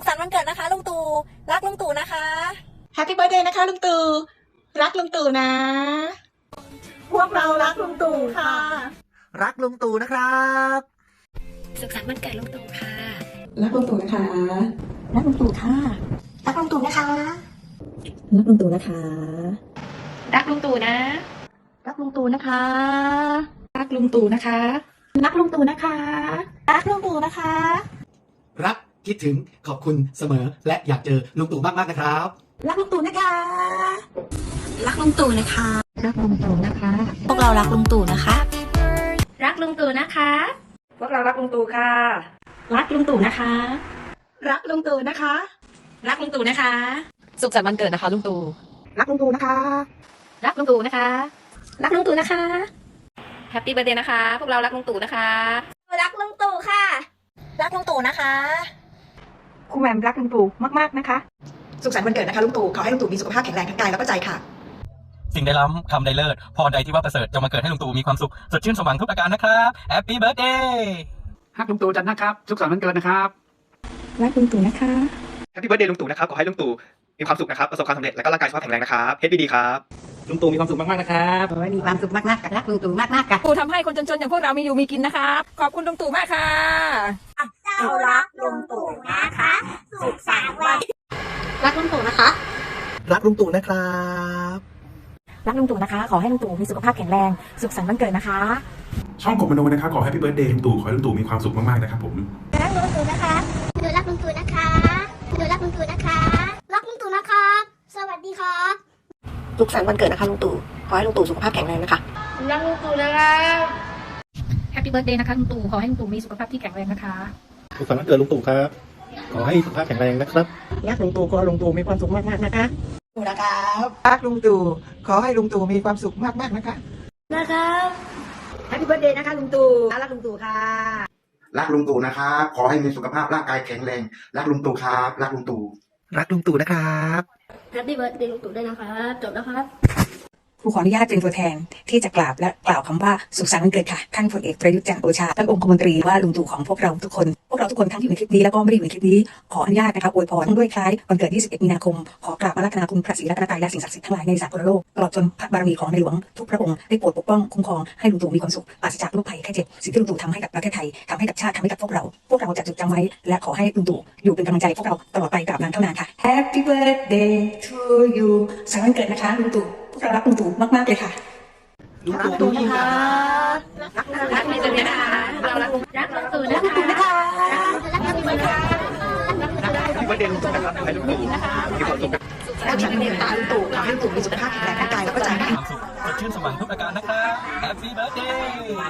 ขสันต์วันเกิดนะคะลุงตู่รักลุงตู่นะคะแฮปปี้เบิร์ดเดย์นะคะลุงตู่รักลุงตู่นะ พวกเรารักลุงตู่ค่ะ รักลุงตู่นะครับ สุขสันต์วันเกิดลุงตู่ค่ะ รักลุงตู่นะคะ รักลุงตู่ค่ะ รักลุงตู่นะคะ รักลุงตู่นะคะ รักลุงตู่นะ รักลุงตู่นะคะ รักลุงตู่นะคะ รักลุงตู่นะคะ รักลุงตู่นะคะ รัก คิดถึงขอบคุณเสมอ และอยากเจอลุงตู่มากๆนะครับ รักลุงตู่นะคะ รักลุงตู่นะคะ รักลุงตู่นะคะ พวกเรารักลุงตู่นะคะ รักลุงตู่นะคะ พวกเรารักลุงตู่ค่ะ รักลุงตู่นะคะ รักลุงตู่นะคะ รักลุงตู่นะคะ สุขสันต์วันเกิดนะคะ ลุงตู่ รักลุงตู่นะคะ รักลุงตู่นะคะ รักลุงตู่นะคะ แฮปปี้เบ t ร์ a เดย์นะคะ พวกเรารักลุงตู่นะคะ รักลุงตู่ค่ะ รักลุงตู่นะคะ ครูแหม่มรักลุงตู่มากๆนะคะ สุขสันต์วันเกิดนะคะลุงตู่ขอให้ลุงตู่มีสุขภาพแข็งแรงทั้งกายแล้วก็ใจค่ะ สิ่งใดล้ำคำใดเลิศพรใดที่ว่าประเสริฐจะมาเกิดให้ลุงตู่มีความสุขสดชื่นสมหวังทุกประการนะครับแฮปปี้เบิร์ดเดย์ฮักลุงตู่จันนะครับสุขสันต์วันเกิดนะครับรักลุงตู่นะคะแฮปปี้เบิร์ดเดย์ลุงตู่นะครับขอให้ลุงตู่มีความสุขนะครับประสบความสำเร็จและก็ร่างกายสุขภาพแข็งแรงนะครับเฮดดีครับลุงตู่มีความสุขมากๆนะครับขอให้มีความสุขมากๆกับรักลุงตู่มากๆค่ะตู่ทำให้คนจนๆอย่างพวกเรามีอยู่มีกินนะครับขอบคุณลุงตู่มากค่ะเรารักลุงตู่นะคะ สุขสันต์วันรักลุงตู่นะคะ รักลุงตู่นะครับ รักลุงตู่นะคะ ขอให้ลุงตู่มีสุขภาพแข็งแรง สุขสันต์วันเกิดนะคะ ช่องกบมโนนะครับขอให้พี่เบิร์ดเดย์ลุงตู่ขอให้ลุงตู่มีความสุขมากๆนะครับผมรักลุงตู่นะคะหนูรักลุงตู่นะคะหนูรักลุงตู่นะคะ รักลุงตู่นะครับสวัสดีครับสุขสันต์วันเกิดนะคะลุงตู่ขอให้ลุงตู่สุขภาพแข็งแรงนะคะรักลุงตู่นะครับแฮปปี้เบิร์ดเดย์นะคะลุงตู่ขอให้ลุงตู่มีสุขภาพที่แข็งแรงนะคะสุขสันต์วันเกิดลุงตู่ครับขอให้สุขภาพแข็งแรงนะครับรักลุงตู่ขอให้ลุงตู่มีความสุขมากๆนะคะ ตู่นะครับรักลุงตู่ขอให้ลุงตู่มีความสุขมากๆนะคะนะครับแฮปปี้เบิร์ดเดย์นะคะลุงตู่รักลุงตู่ค่ะ รักลุงตู่นะครับ ขอให้มีสุขภาพร่างกายแข็งแรง รักลุงตู่ครับ รักลุงตู่ รักลุงตู่นะครับ แฮปปี้เบิร์ดเดย์ลุงตู่ด้วยนะครับ จบแล้วครับ ครูขออนุญาตเป็นตัวแทนที่จะกราบและกล่าวคำว่าสุขสันต์วันเกิดค่ะท่านพลเอกประยุทธ์จันทร์โอชาท่านองคมนตรีว่าลุงตู่ของพวกเราทุกคน พวกเราทุกคนทั้งที่อยู่ในคลิปนี้แล้วก็ไม่ได้อยู่ในคลิปนี้ขออนุญาตนะครับอวยพรด้วยคล้ายวันเกิด 21 มีนาคม ขอกราบอาราธนาคุณพระศรีรัตนตรัยและสิ่งศักดิ์สิทธิ์ทั้งหลายในสากลโลกตลอดจนพระบารมีของในหลวงทุกพระองค์ได้โปรดปกป้องคุ้มครองให้ลุงตู่มีความสุขปราศจากโรคภัยแค่เจ็บสิ่งที่ลุงตู่ทำให้กับประเทศไทยทำให้กับชาติทำให้กับพวกเราพวกเราจะจดจำไว้และขอให้ลุงตู่อยู่เป็นกำลังใจพวกเราตลอดไปกราบนานเท่านานค่ะ Happy birthday to you สายวันเกิดนะคะลุงตู่ รารักลุงตู่มาก ๆ เลยค่ะลุงตู่ยิ่งใหญ่รักลุงตู่นะคะเรารักลุงรักลุงตู่นะคะรักลุงตู่นะคะแฮปปี้เบิร์ดเดย์ลุงตู่นะครับขอให้ลุงตู่มีความสุขรักฉันเมตตาลุงตู่ขอให้ลุงตู่มีสุขภาพแข็งแรงทั้งกายแล้วก็ใจความสุขสดชื่นสมหวังทุกประการนะครับแฮ